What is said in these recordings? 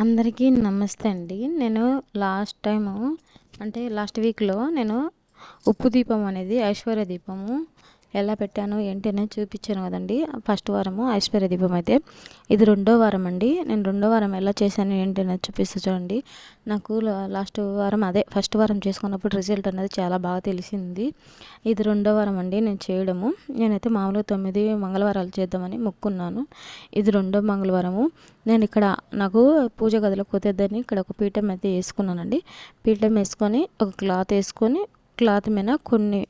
అందరికీ నమస్తే అండి. నేను లాస్ట్ టైము అంటే లాస్ట్ వీక్లో నేను ఉప్పు దీపం అనేది ఐశ్వర్య దీపము ఎలా పెట్టాను ఏంటి అనేది చూపించాను కదండి. ఫస్ట్ వారము ఐశ్వర్య దీపం అయితే. ఇది రెండో వారం అండి. నేను రెండో వారం ఎలా చేశాను ఏంటి అనేది చూపిస్తూ చూడండి. నాకు లాస్ట్ వారం అదే ఫస్ట్ వారం చేసుకున్నప్పుడు రిజల్ట్ అనేది చాలా బాగా తెలిసింది. ఇది రెండో వారం అండి నేను చేయడము. నేనైతే మామూలుగా తొమ్మిది మంగళవారాలు చేద్దామని మొక్కున్నాను. ఇది రెండో మంగళవారము. నేను ఇక్కడ నాకు పూజ గదిలో కుదరదని ఇక్కడ ఒక పీఠం అయితే వేసుకున్నానండి. పీఠం వేసుకొని ఒక క్లాత్ వేసుకొని క్లాత్ మీద కొన్ని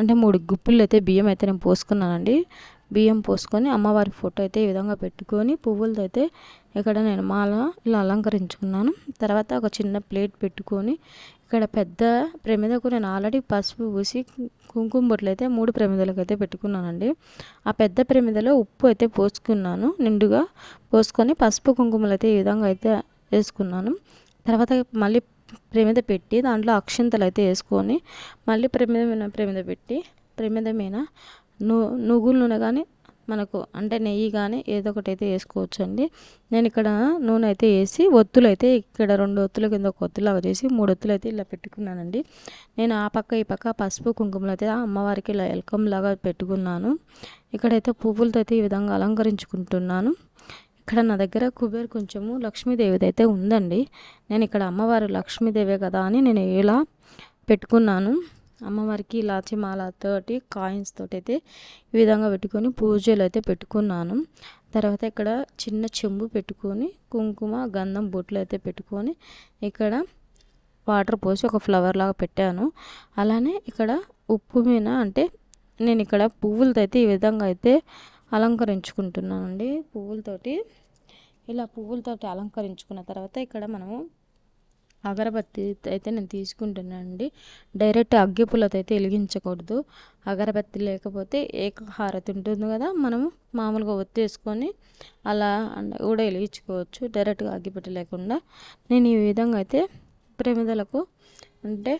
అంటే మూడు గుప్పులు అయితే బియ్యం అయితే నేను పోసుకున్నానండి. బియ్యం పోసుకొని అమ్మవారి ఫోటో అయితే ఈ విధంగా పెట్టుకొని పువ్వులతో అయితే ఇక్కడ నేను మాల ఇలా అలంకరించుకున్నాను. తర్వాత ఒక చిన్న ప్లేట్ పెట్టుకొని ఇక్కడ పెద్ద ప్రమిదకు నేను ఆల్రెడీ పసుపు పూసి కుంకుమ బొట్లు అయితే మూడు ప్రమిదలకు అయితే పెట్టుకున్నానండి. ఆ పెద్ద ప్రమిదలో ఉప్పు అయితే పోసుకున్నాను. నిండుగా పోసుకొని పసుపు కుంకుమలు అయితే ఈ విధంగా అయితే వేసుకున్నాను. తర్వాత మళ్ళీ ప్రమిద పెట్టి దాంట్లో అక్షింతలు అయితే వేసుకొని మళ్ళీ ప్రమిద మీద ప్రమిద పెట్టి ప్రమిద మీద ను నువ్వుల నూనె కానీ మనకు అంటే నెయ్యి కానీ ఏదో ఒకటి అయితే వేసుకోవచ్చు అండి నేను ఇక్కడ నూనె అయితే వేసి ఒత్తులు అయితే ఇక్కడ రెండు ఒత్తుల కింద ఒక ఒత్తులాగా చేసి మూడు ఒత్తులు అయితే ఇలా పెట్టుకున్నానండి. నేను ఆ పక్క ఈ పక్క పసుపు కుంకుమలు అయితే అమ్మవారికి ఇలా వెల్కమ్ లాగా పెట్టుకున్నాను. ఇక్కడైతే పువ్వులతో అయితే ఈ విధంగా అలంకరించుకుంటున్నాను. ఇక్కడ నా దగ్గర కుబేర్ కొంచెము లక్ష్మీదేవిది అయితే ఉందండి. నేను ఇక్కడ అమ్మవారు లక్ష్మీదేవే కదా అని నేను ఇలా పెట్టుకున్నాను. అమ్మవారికి ఇలాచి మాలతోటి కాయిన్స్ తోటి అయితే ఈ విధంగా పెట్టుకొని పూజలు అయితే పెట్టుకున్నాను. తర్వాత ఇక్కడ చిన్న చెంబు పెట్టుకొని కుంకుమ గంధం బొట్లు అయితే పెట్టుకొని ఇక్కడ వాటర్ పోసి ఒక ఫ్లవర్ లాగా పెట్టాను. అలానే ఇక్కడ ఉప్పు మీద అంటే నేను ఇక్కడ పువ్వులతో అయితే ఈ విధంగా అయితే అలంకరించుకుంటున్నానండి పువ్వులతోటి. ఇలా పువ్వులతోటి అలంకరించుకున్న తర్వాత ఇక్కడ మనము అగరబత్తి అయితే నేను తీసుకుంటున్నానండి. డైరెక్ట్ అగ్గిపుల్లతో అయితే వెలిగించకూడదు. అగరబత్తి లేకపోతే ఏకహారతి ఉంటుంది కదా మనము మామూలుగా ఒత్తేసుకొని అలా కూడా వెలిగించుకోవచ్చు. డైరెక్ట్గా అగ్గిపెట్టి లేకుండా. నేను ఈ విధంగా అయితే ప్రమిదలకు అంటే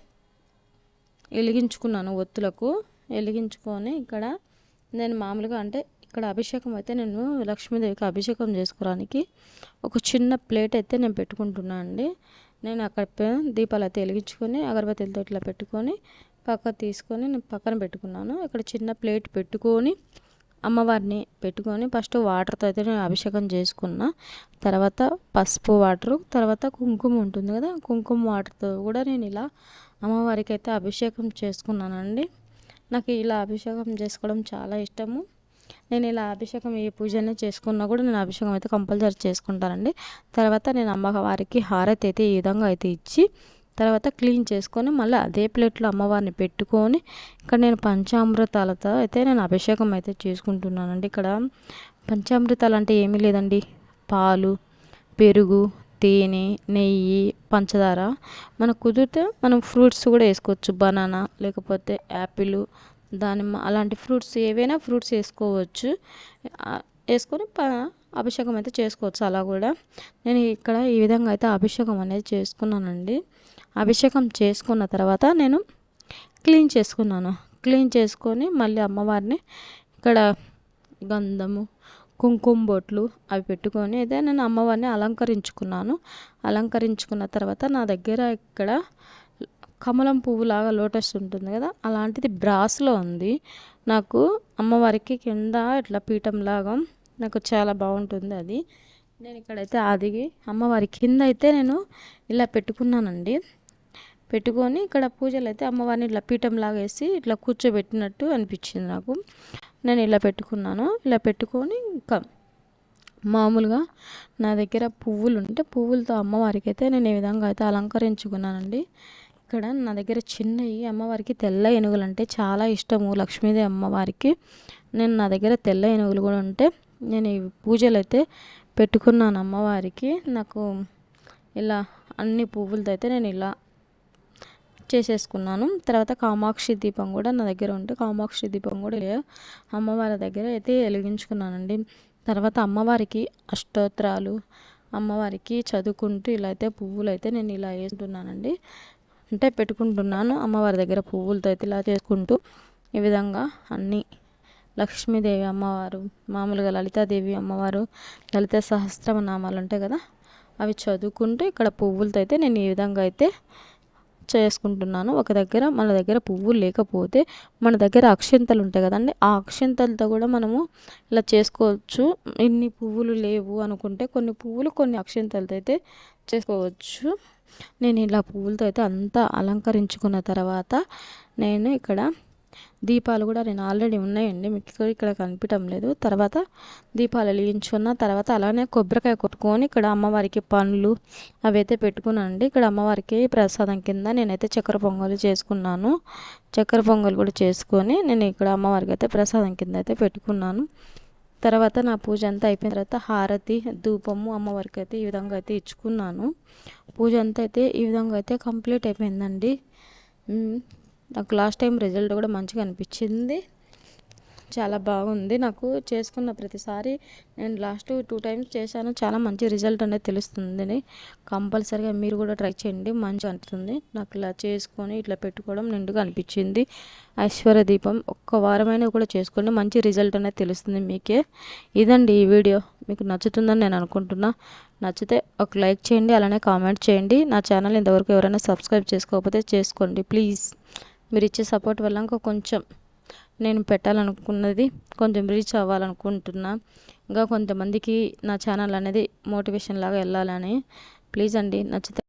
వెలిగించుకున్నాను ఒత్తులకు. వెలిగించుకొని ఇక్కడ నేను మామూలుగా అంటే ఇక్కడ అభిషేకం అయితే నేను లక్ష్మీదేవికి అభిషేకం చేసుకోవడానికి ఒక చిన్న ప్లేట్ అయితే నేను పెట్టుకుంటున్నాను అండి. నేను అక్కడ దీపాలు అయితే వెలిగించుకొని అగరబత్తిలతో ఇట్లా పెట్టుకొని పక్క తీసుకొని నేను పక్కన పెట్టుకున్నాను. ఇక్కడ చిన్న ప్లేట్ పెట్టుకొని అమ్మవారిని పెట్టుకొని ఫస్ట్ వాటర్తో అయితే నేను అభిషేకం చేసుకున్నా. తర్వాత పసుపు వాటర్ తర్వాత కుంకుమ ఉంటుంది కదా కుంకుమ వాటర్తో కూడా నేను ఇలా అమ్మవారికి అయితే అభిషేకం చేసుకున్నానండి. నాకు ఇలా అభిషేకం చేసుకోవడం చాలా ఇష్టము. నేను ఇలా అభిషేకం ఏ పూజనే చేసుకున్నా కూడా నేను అభిషేకం అయితే కంపల్సరీ చేసుకుంటానండి. తర్వాత నేను అమ్మవారికి హారతి అయితే ఈ విధంగా అయితే ఇచ్చి తర్వాత క్లీన్ చేసుకొని మళ్ళీ అదే ప్లేట్లో అమ్మవారిని పెట్టుకొని ఇక్కడ నేను పంచామృతాలతో అయితే నేను అభిషేకం అయితే చేసుకుంటున్నానండి. ఇక్కడ పంచామృతాలు అంటే ఏమీ లేదండి. పాలు పెరుగు తేనె నెయ్యి పంచదార. మనకు కుదిరితే మనం ఫ్రూట్స్ కూడా వేసుకోవచ్చు. బనానా లేకపోతే యాపిల్ దానిమ్మ అలాంటి ఫ్రూట్స్ ఏవైనా ఫ్రూట్స్ వేసుకోవచ్చు. వేసుకొని అభిషేకం అయితే చేసుకోవచ్చు అలా కూడా. నేను ఇక్కడ ఈ విధంగా అయితే అభిషేకం అనేది చేసుకున్నానండి. అభిషేకం చేసుకున్న తర్వాత నేను క్లీన్ చేసుకున్నాను. క్లీన్ చేసుకొని మళ్ళీ అమ్మవారిని ఇక్కడ గంధము కుంకుమ బొట్లు అవి పెట్టుకొని అయితే నేను అమ్మవారిని అలంకరించుకున్నాను. అలంకరించుకున్న తర్వాత నా దగ్గర ఇక్కడ కమలం పువ్వులాగా లోటస్ ఉంటుంది కదా అలాంటిది బ్రాస్లో ఉంది. నాకు అమ్మవారికి కింద ఇట్లా పీఠం లాగా నాకు చాలా బాగుంటుంది అది. నేను ఇక్కడైతే ఆదిగి అమ్మవారి కింద అయితే నేను ఇలా పెట్టుకున్నానండి. పెట్టుకొని ఇక్కడ పూజలు అయితే అమ్మవారిని ఇట్లా పీఠం లాగా వేసి ఇట్లా కూర్చోబెట్టినట్టు అనిపించింది నాకు. నేను ఇలా పెట్టుకున్నాను. ఇలా పెట్టుకొని ఇంకా మామూలుగా నా దగ్గర పువ్వులు ఉంటే పువ్వులతో అమ్మవారికి అయితే నేను ఈ విధంగా అయితే అలంకరించుకున్నానండి. ఇక్కడ నా దగ్గర చిన్నవి అమ్మవారికి తెల్ల ఏనుగులు అంటే చాలా ఇష్టము. లక్ష్మీదేవి అమ్మవారికి. నేను నా దగ్గర తెల్ల ఏనుగులు కూడా ఉంటే నేను ఈ పూజలు అయితే పెట్టుకున్నాను అమ్మవారికి. నాకు ఇలా అన్ని పువ్వులతో అయితే నేను ఇలా చేసేసుకున్నాను. తర్వాత కామాక్షి దీపం కూడా నా దగ్గర ఉంటే కామాక్షి దీపం కూడా అమ్మవారి దగ్గర అయితే వెలిగించుకున్నానండి. తర్వాత అమ్మవారికి అష్టోత్తరాలు అమ్మవారికి చదువుకుంటూ ఇలా అయితే పువ్వులు అయితే నేను ఇలా వేసుకున్నానండి అంటే పెట్టుకుంటున్నాను. అమ్మవారి దగ్గర పువ్వులతో అయితే ఇలా చేసుకుంటూ ఈ విధంగా అన్నీ లక్ష్మీదేవి అమ్మవారు మామూలుగా లలితాదేవి అమ్మవారు లలిత సహస్రనామాలు ఉంటాయి కదా అవి చదువుకుంటూ ఇక్కడ పువ్వులతో అయితే నేను ఈ విధంగా అయితే చేసుకుంటున్నాను. ఒక దగ్గర మన దగ్గర పువ్వులు లేకపోతే మన దగ్గర అక్షింతలు ఉంటాయి కదండి ఆ అక్షింతలతో కూడా మనము ఇలా చేసుకోవచ్చు. ఇన్ని పువ్వులు లేవు అనుకుంటే కొన్ని పువ్వులు కొన్ని అక్షింతలతో అయితే చేసుకోవచ్చు. నేను ఇలా పువ్వులతో అయితే అంతా అలంకరించుకున్న తర్వాత నేను ఇక్కడ దీపాలు కూడా నేను ఆల్రెడీ ఉన్నాయండి మీకు ఇక్కడ కనిపించడం లేదు. తర్వాత దీపాలు వెలిగించుకున్న తర్వాత అలానే కొబ్బరికాయ కొట్టుకొని ఇక్కడ అమ్మవారికి పండ్లు అవి అయితే పెట్టుకున్నానండి. ఇక్కడ అమ్మవారికి ప్రసాదం కింద నేనైతే చక్కెర పొంగలు చేసుకున్నాను. చక్కెర పొంగలు కూడా చేసుకొని నేను ఇక్కడ అమ్మవారికి అయితే ప్రసాదం కింద అయితే పెట్టుకున్నాను. తర్వాత నా పూజ అంతా అయిపోయిన తర్వాత హారతి ధూపము అమ్మవారికి అయితే ఈ విధంగా అయితే ఇచ్చుకున్నాను. పూజ అంతా అయితే ఈ విధంగా అయితే కంప్లీట్ అయిపోయిందండి. నాకు లాస్ట్ టైం రిజల్ట్ కూడా మంచిగా అనిపించింది. చాలా బాగుంది. నాకు చేసుకున్న ప్రతిసారి నేను లాస్ట్ టూ టైమ్స్ చేశాను. చాలా మంచి రిజల్ట్ అనేది తెలుస్తుంది. కంపల్సరీగా మీరు కూడా ట్రై చేయండి. మంచి అంటుంది నాకు ఇలా చేసుకొని ఇట్లా పెట్టుకోవడం నిండుగా అనిపించింది. ఐశ్వర్య దీపం ఒక్క వారమైనా కూడా చేసుకోండి. మంచి రిజల్ట్ అనేది తెలుస్తుంది మీకే. ఇదండి ఈ వీడియో. మీకు నచ్చుతుందని నేను అనుకుంటున్నా. నచ్చితే ఒక లైక్ చేయండి. అలానే కామెంట్ చేయండి. నా ఛానల్ ఇంతవరకు ఎవరైనా సబ్స్క్రైబ్ చేసుకోకపోతే చేసుకోండి. ప్లీజ్. మీరు ఇచ్చే సపోర్ట్ వల్ల ఇంకా కొంచెం నేను పెట్టాలనుకున్నది కొంచెం రీచ్ అవ్వాలనుకుంటున్నా. ఇంకా కొంతమందికి నా ఛానల్ అనేది మోటివేషన్ లాగా వెళ్ళాలని. ప్లీజ్ అండి నచ్చితే